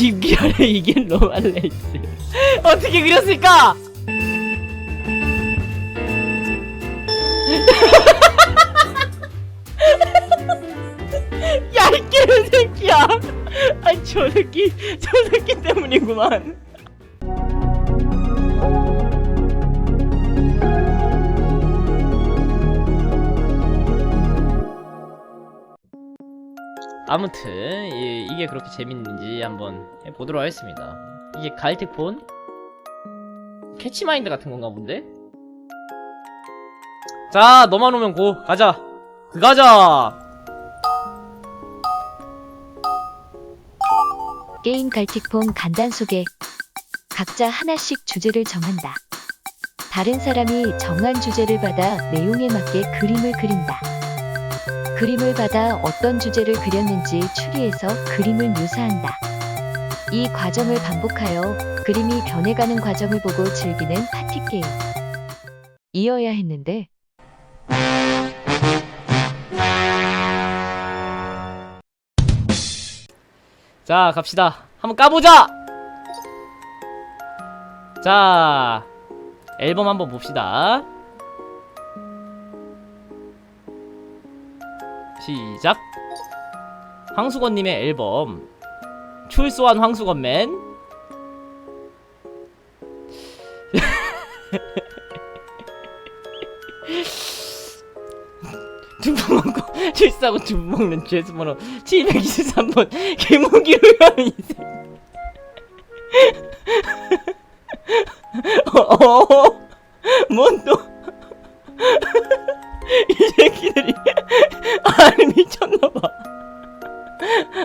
김기현의 이긴 로만레이스 어떻게 그렸을까? 야, 이 개새끼야! 아이, 저 새끼, 저 새끼 때문이구만. 아무튼 이, 이게 그렇게 재밌는지 한번 해보도록 하겠습니다. 이게 가일텍폰? 캐치마인드 같은 건가 본데? 자, 너만 오면 고 가자. 그 가자. 게임 갈틱폼 간단 소개. 각자 하나씩 주제를 정한다. 다른 사람이 정한 주제를 받아 내용에 맞게 그림을 그린다. 그림을 받아 어떤 주제를 그렸는지 추리해서 그림을 묘사한다. 이 과정을 반복하여 그림이 변해가는 과정을 보고 즐기는 파티 게임. 이어야 했는데 자, 갑시다. 한번 까보자! 자, 앨범 한번 봅시다. 시작. 황수건님의 앨범. 출소한 황수건맨. 두부 먹고 출사하고 두부 먹는 죄수번호 723번 개무기로 하는 이 새끼 어어 뭔 또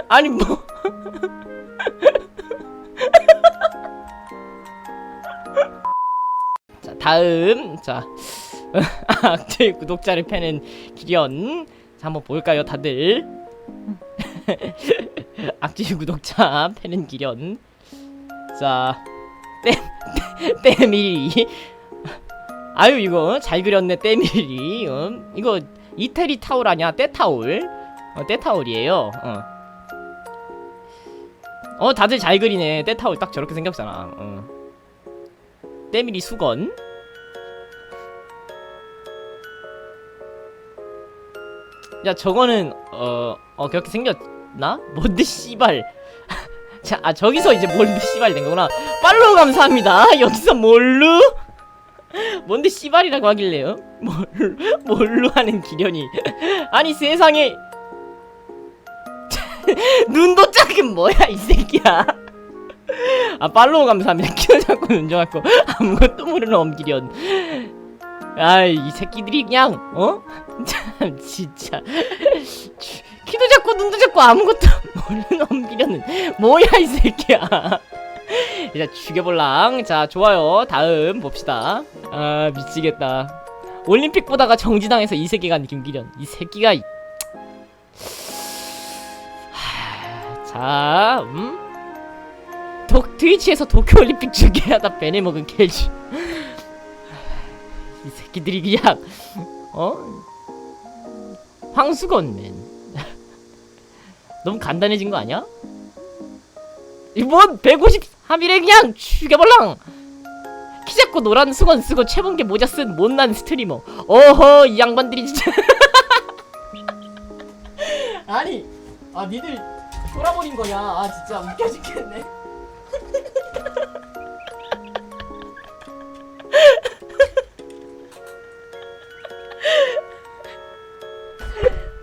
아니 뭐. 자, 다음. 자 악질 구독자를 패는 기련. 자 한번 볼까요 다들? 악질 구독자 패는 기련. 자 땜, 땜일이. 아유 이거 잘 그렸네 땜일이. 어? 이거 이태리 타올 아니야? 떼타올? 어, 떼타올이에요. 어. 어 다들 잘 그리네 떼타올 딱 저렇게 생겼잖아 어. 땜일이 수건 야 저거는 어, 어 그렇게 생겼나? 뭔데 씨발 자, 아 저기서 이제 뭔데 씨발 된 거구나 팔로우 감사합니다 여기서 뭘로? 뭔데 씨발이라고 하길래요? 뭘로, 뭘로 하는 기련이 아니 세상에 눈도 작은 뭐야 이 새끼야. 아 팔로우 감사합니다. 키도 작고 눈 작고 아무것도 모르는 엄기련. 아이 이 새끼들이 그냥 어? 참 진짜. 키도 작고 눈도 작고 아무것도 모르는 엄기련은 뭐야 이 새끼야. 자 죽여볼랑. 자 좋아요. 다음 봅시다. 아 미치겠다. 올림픽 보다가 정지당해서 이 새끼가 김기련. 이 새끼가 자 음? 독 트위치에서 도쿄올림픽 중계하다 베네 먹은 켈지 이 새끼들이 그냥 어? 황수건맨 너무 간단해진 거 아니야? 이뭔 153일에 그냥 죽여볼랑 키 작고 노란 수건 쓰고 채분개 모자 쓴 못난 스트리머 어허 이 양반들이 진짜 아니 아 니들 돌아버린 거냐? 아 진짜 웃겨 죽겠네.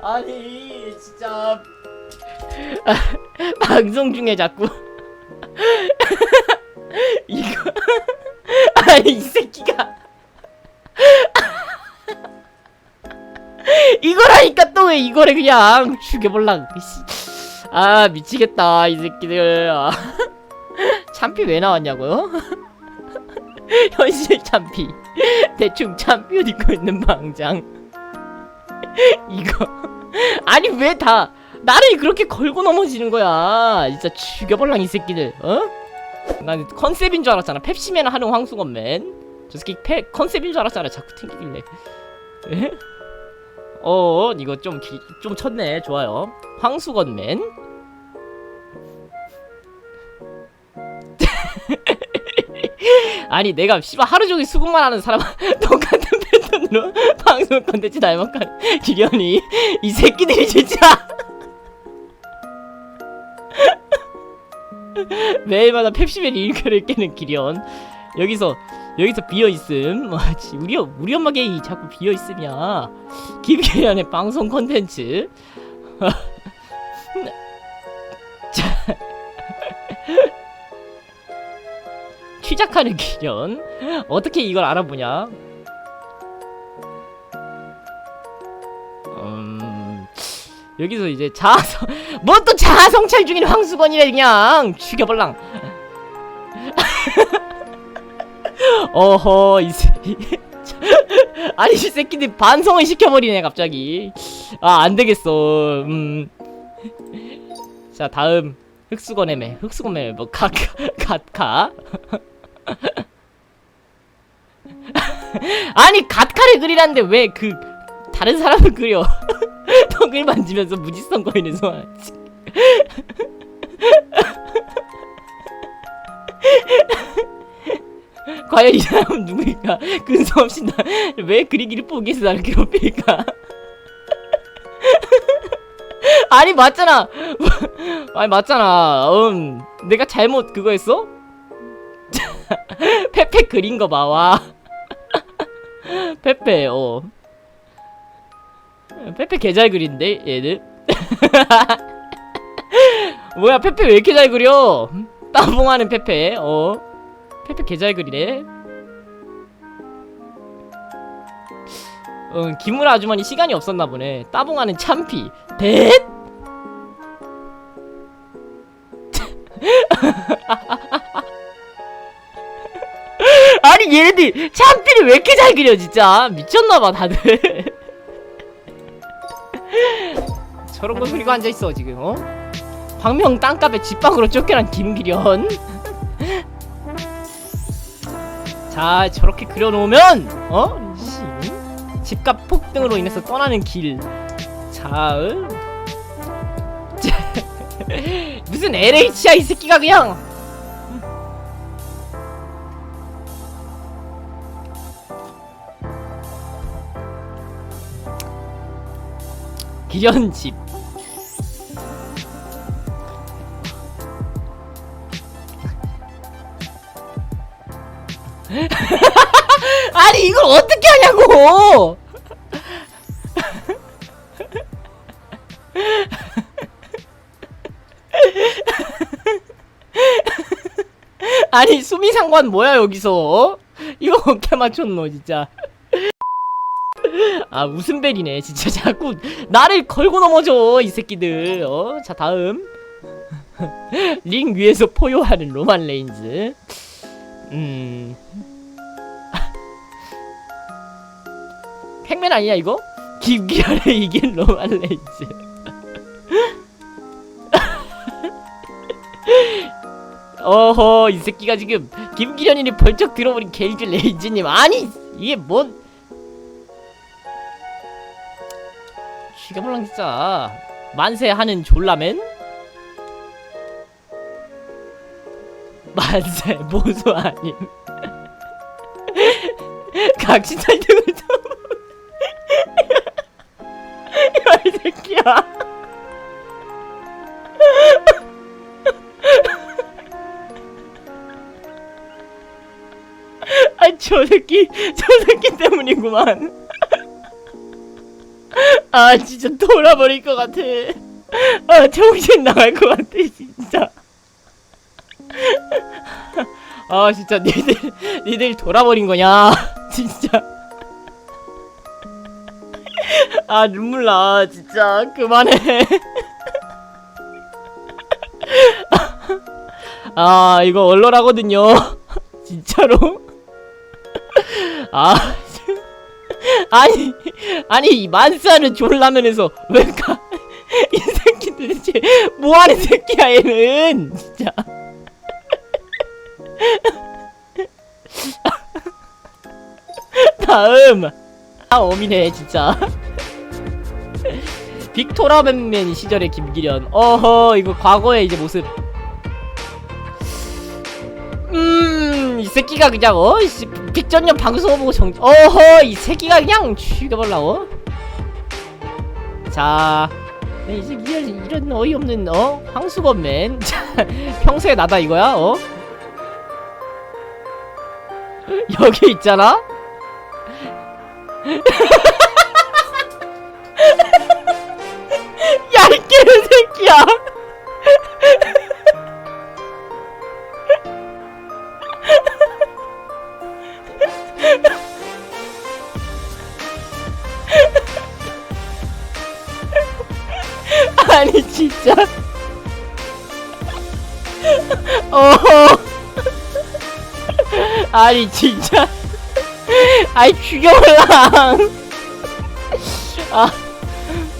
아니 진짜. 아, 방송 중에 자꾸. 이거. 아니 이 새끼가. 이거라니까 또 왜 이거를 그냥 죽여볼랑 씨. 아 미치겠다 이 새끼들. 아. 참피 왜 나왔냐고요? 현실 참피. 대충 참피 옷 입고 있는 방장. 이거. 아니 왜 다 나를 그렇게 걸고 넘어지는 거야? 진짜 죽여볼랑 이 새끼들 어? 난 컨셉인 줄 알았잖아. 펩시맨 하는 황수건맨. 저 새끼 페, 컨셉인 줄 알았잖아. 자꾸 튕기길래. 에? 어 이거 좀좀 쳤네. 좋아요. 황수건맨 아니 내가 씨발 하루 종일 수국만 하는 사람 똑같은 패턴으로 방송 컨텐츠 날먹한 기련이. 이 새끼들이 진짜. 매일마다 펩시맨 일그를 깨는 기련. 여기서 여기서 비어 있음. 와, 지- 우리 어- 우리 엄마 게이 자꾸 비어 있음이야 김기련의 방송 컨텐츠 취작하는 기련 어떻게 이걸 알아보냐? 음 여기서 이제 자아성 뭐또 자아성찰 중인 황수건이래 그냥. 죽여볼랑. 어허 이 새... 아니 이 새끼들 반성을 시켜버리네 갑자기. 아 안되겠어. 음. 자 다음. 흑수건 애매. 흑수건 애매. 뭐 카카 카카 아니 갓카를 그리라는데 왜 그 다른 사람을 그려? 턱을 만지면서 무지성 거리는 소환. 과연 이 사람은 누구일까? 근성 없이 나왜 그리기를 포기해서 나를 괴롭힐까? 아니 맞잖아. 아니 맞잖아. 음 내가 잘못 그거 했어? 페페 그린 거 봐, 와. 페페, 어. 페페 개잘 그린데, 얘들. 뭐야, 페페 왜 이렇게 잘 그려? 따봉하는 페페, 어. 페페 개잘 그리네. 어, 김우라 아주머니 시간이 없었나 보네. 따봉하는 참피. 뎃? 아니 얘네들 참필이 왜 이렇게 잘 그려 진짜 미쳤나봐 다들 저런 거 그리고 앉아있어 지금 어? 광명 땅값에 집밖으로 쫓겨난 김기련 자 저렇게 그려놓으면 어? 씨, 응? 집값 폭등으로 인해서 떠나는 길자 응? 무슨 LH야 이 새끼가 그냥 기련집. 아니 이걸 어떻게 하냐고! 아니 수미상관 뭐야 여기서? 어? 이거 어떻게 맞췄노 진짜 아 웃음벨이네 진짜. 자꾸 나를 걸고 넘어져 이 새끼들. 어 자 다음. 링 위에서 포효하는 로만 레인즈. 음. 팩맨 아니야 이거? 김기현의 이긴 로만 레인즈. 어허 이 새끼가 지금 김기현이니 벌쩍 들어버린 게이지 레인즈님. 아니 이게 뭔 진짜. 만세하는 졸라맨? 만세 모수 아님. 등을 좀 야이 새끼야. 아저 새끼 저 새끼 때문이구만 아 진짜 돌아버릴 것 같아. 아 정신 나갈 것 같아 진짜. 아 진짜 니들 니들 돌아버린 거냐 진짜. 아 눈물 나 진짜. 그만해. 아 이거 얼얼하거든요. 진짜로. 아 아니 아니 이 만사는 졸라면에서 왜 가? 이 새끼 도대체 뭐하는 새끼야 얘는? 진짜. 다음. 아 어미네 진짜. 빅토라 맨맨 시절의 김기련. 어허 이거 과거의 이제 모습. 음이 새끼가 그냥 어 씨, 빅전년 방송 보고 정 어허 이 새끼가 그냥 죽여버라고? 자 네, 이제 이런, 이런 어이없는 어? 황수건맨. 자, 평소에 나다 이거야 어? 여기 있잖아 아니 진짜. 아이 죽여라 아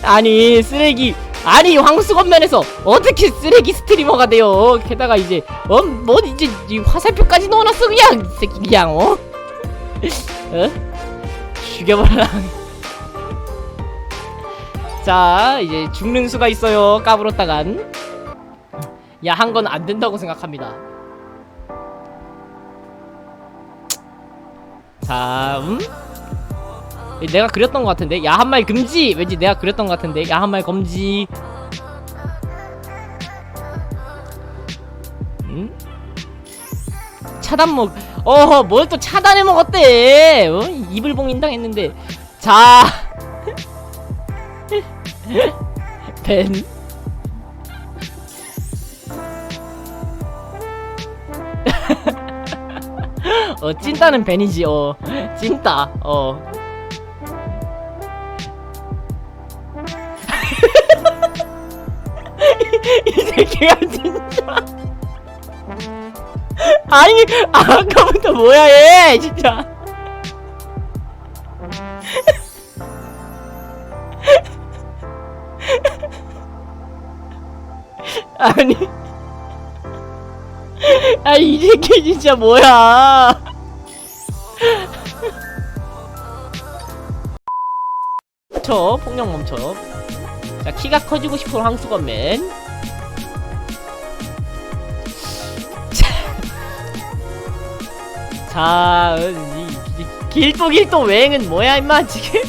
아니 쓰레기. 아니 황수건면에서 어떻게 쓰레기 스트리머가 돼요? 게다가 이제 어 뭐 이제 이 화살표까지 넣어놨어 그냥 이 새끼 그냥 어? 어? 죽여버라 자 이제 죽는 수가 있어요 까불었다간. 야 한 건 안 된다고 생각합니다 자 음? 내가 그렸던 것 같은데? 야한 말 금지! 왠지 내가 그렸던 것 같은데? 야한 말 금지. 음? 차단 먹 어허 뭘 또 차단해 먹었대? 어? 이불 봉인당 했는데. 자. 벤 어 찐따는 벤이지 어. 찐따 어. 이 새끼가 진짜. 아니 아까부터 뭐야 얘 진짜. 아니. 아니 이 새끼 진짜 뭐야 멈춰 폭력 멈춰. 자 키가 커지고 싶은 황수건맨 자, 어, 이, 이, 길도 길도 웽은 뭐야 임마 지금?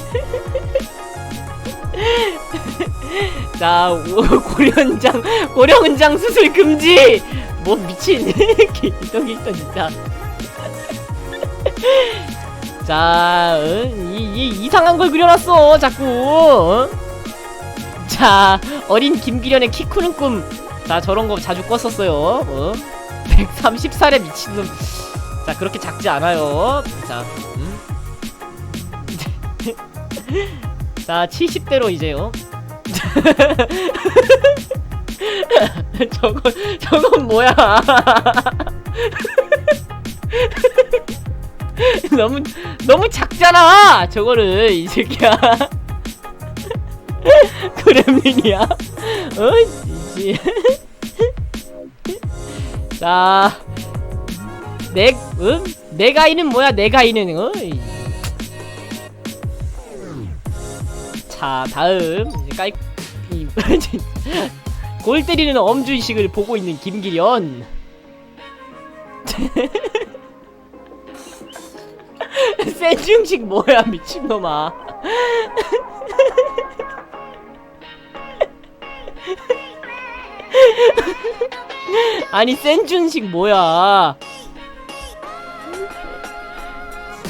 자 오, 고려은장 고려은장 수술 금지! 뭐 미친 길도 길도 진짜 자 어, 이, 이 이상한 걸 그려놨어 자꾸 어? 자 어린 김기련의 키 크는 꿈 자 저런 거 자주 꿨었어요 어? 130살의 미친놈 자 그렇게 작지 않아요 자 음? 자 70대로 이제요 저건 저건 뭐야 너무 너무 작잖아 저거를 이 새끼야 그렘린이야 어 이지 자 내, 응? 내 가이는 뭐야, 내 가이는, 어? 이. 자, 다음. 이제 골 때리는 엄준식을 보고 있는 김기련. 센중식 뭐야, 미친놈아. 아니, 센준식 뭐야.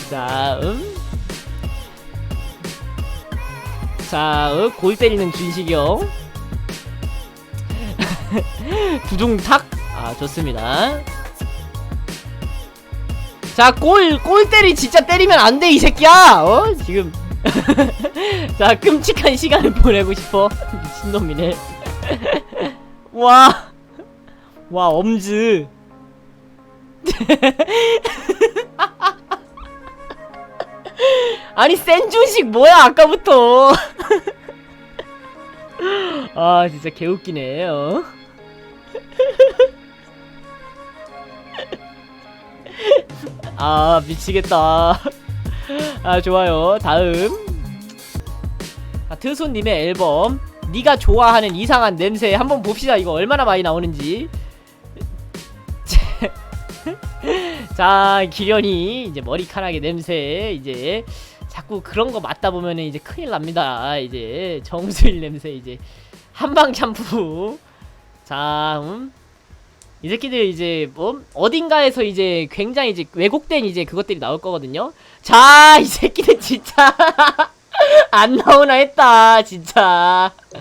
자, 음. 자, 어, 골 때리는 준식형. 부종탁. 아, 좋습니다. 자, 골, 골 때리 진짜 때리면 안 돼, 이 새끼야! 어? 지금. 자, 끔찍한 시간을 보내고 싶어. 미친놈이네. 와. 와, 엄즈. 아니 센준식 뭐야 아까부터 아 진짜 개웃기네 어? 아 미치겠다. 아 좋아요. 다음. 아, 트손님의 앨범. 네가 좋아하는 이상한 냄새. 한번 봅시다. 이거 얼마나 많이 나오는지. 자 기련이 이제 머리카락의 냄새. 이제 자꾸 그런 거 맡다 보면은 이제 큰일 납니다. 이제 정수일 냄새 이제. 한방 샴푸. 자 음. 이 새끼들 이제 뭐 어딘가에서 이제 굉장히 이제 왜곡된 이제 그것들이 나올 거거든요. 자, 이 새끼들 진짜 안 나오나 했다, 진짜.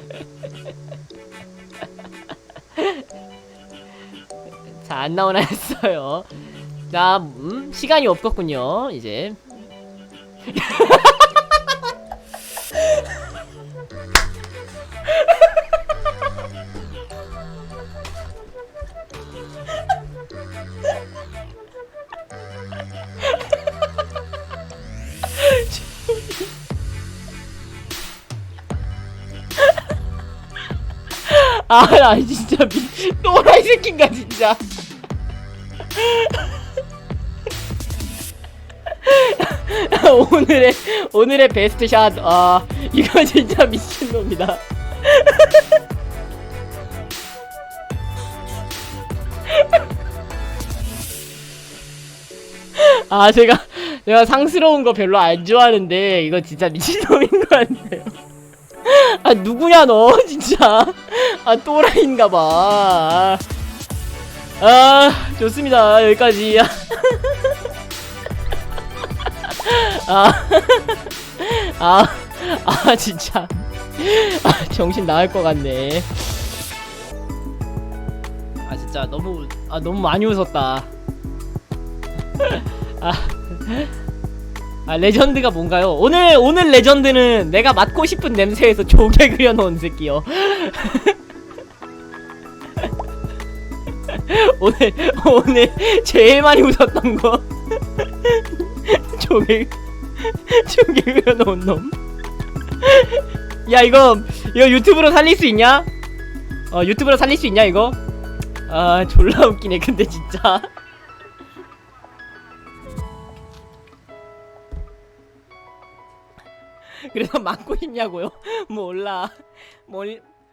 자, 안 나오나 했어요. 자, 음, 시간이 없겠군요. 이제 아, 나 진짜 미 또라이 새끼인가 진짜. 오늘의 오늘의 베스트 샷. 아, 이거 진짜 미친 놈이다. 아, 제가 내가 상스러운 거 별로 안 좋아하는데 이거 진짜 미친 놈인 것 같아요. 아, 누구야 너 진짜. 아, 또라이인가 봐. 아, 좋습니다. 여기까지. 아, 아, 아, 진짜. 아, 정신 나갈 것 같네. 아, 진짜 너무, 아, 너무 많이 웃었다. 아, 아, 레전드가 뭔가요? 오늘, 오늘 레전드는 내가 맡고 싶은 냄새에서 조개 그려놓은 새끼요. 오늘, 오늘 제일 많이 웃었던 거. 조개 조개 그려놓은 놈. 야 이거 이거 유튜브로 살릴 수 있냐? 어 유튜브로 살릴 수 있냐 이거? 아 졸라 웃기네 근데 진짜. 그래서 맡고 싶냐고요? 몰라. 몰